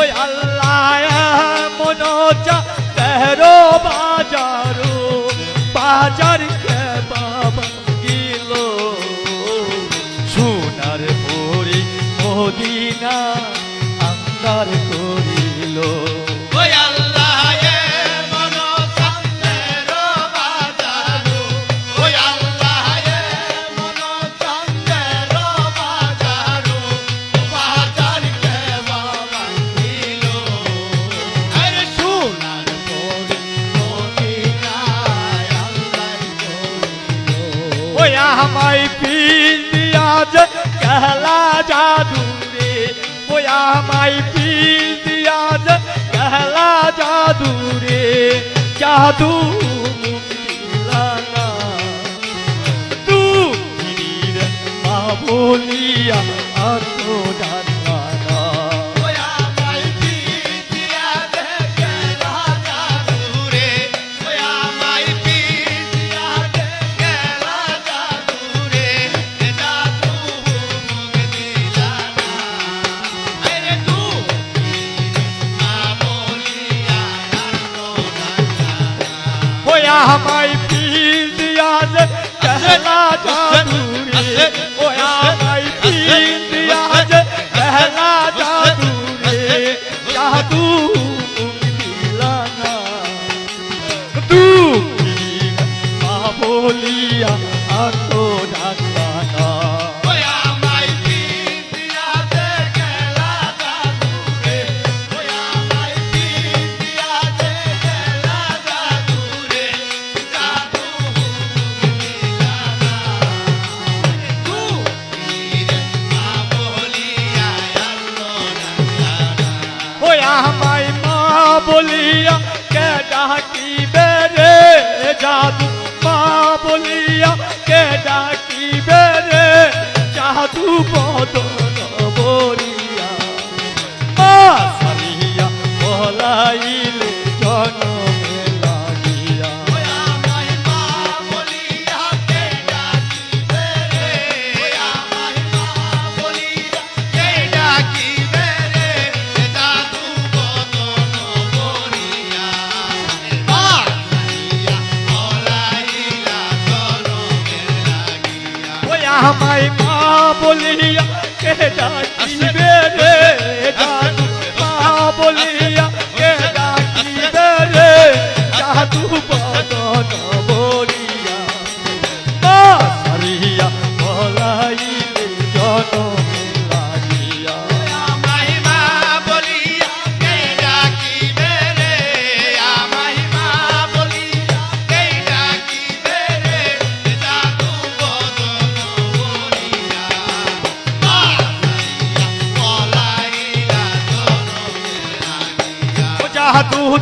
ওই আল্লাহ মনোজা তেরো বাজারো বাজার কে বাবা গিল। সোনার পরি মদিনা আন্দার করিল। জাদু বলিয়া আতোরা दुनिया हमारी पीर दिया कहला जादूरी ओया हमारी पीर दिया कहला जादूरी जादू मिलाना तू बोलिया আমায় মা বলিয়া কে ডাকি বেরে জাদু? মা বলিয়া কে ডাকি বেরে জাদু বদল আমায় মা বলিয়া কে ডাকিবে?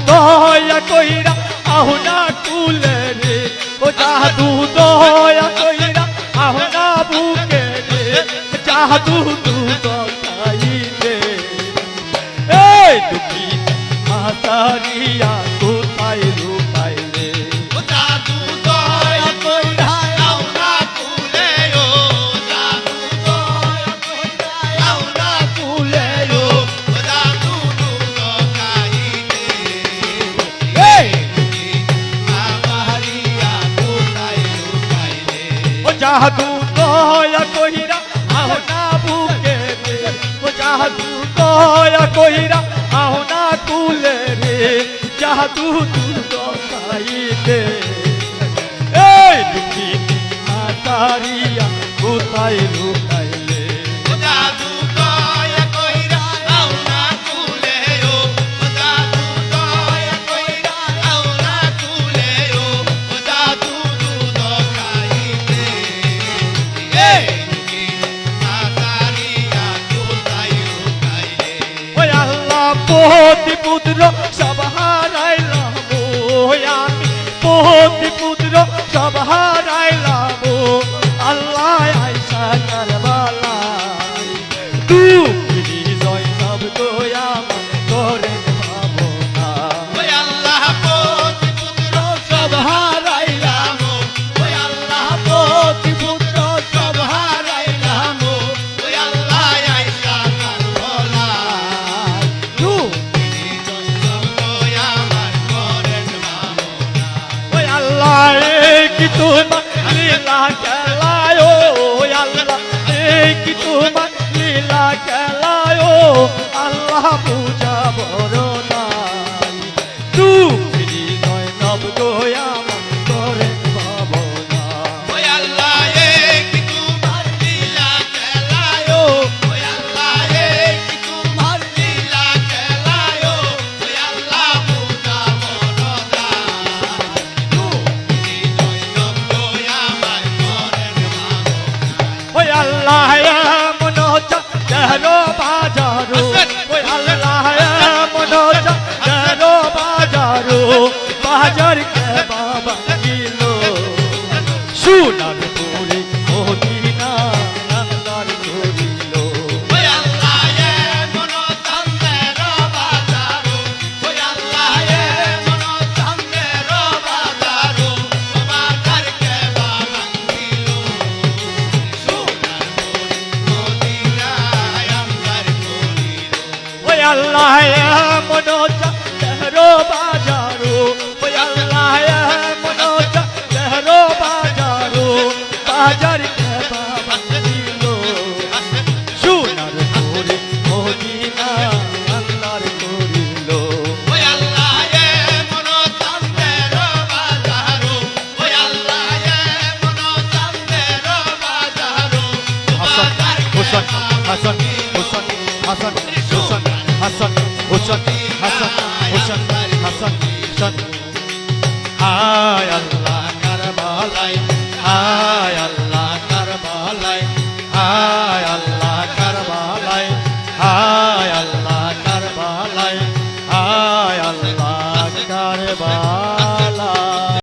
দয়া কইরা আহুনা কুলে রে, ও জাদু দয়া কইরা আহুনা বুকে রে জাদু দুদাই রে। এই দুঃখী মাতারিয়া জাহাদু কয়া কহিরা আহ না বুকে রে ও জাহাদু কয়া কহিরা আহ না কুলে রে জাহাদু তুল দে এই দুঃখী মাতারিয়া কোথায় রূপ পুত্র সব হারাইলাম আমি। পোহতি পুত্র সব হারাইলাম আল্লাহ আইসা তোমার লীলা খেলায় আল্লাহ এই কি তোমার লীলা খেলায় আল্লাহ পূজা বড় আল্লাহ মনোজা তেহরো বাজারো ওই আল্লাহ মনোজা তেহরো বাজারো বাজার Hasan, Hasan, Hasan, Hasan. Ah.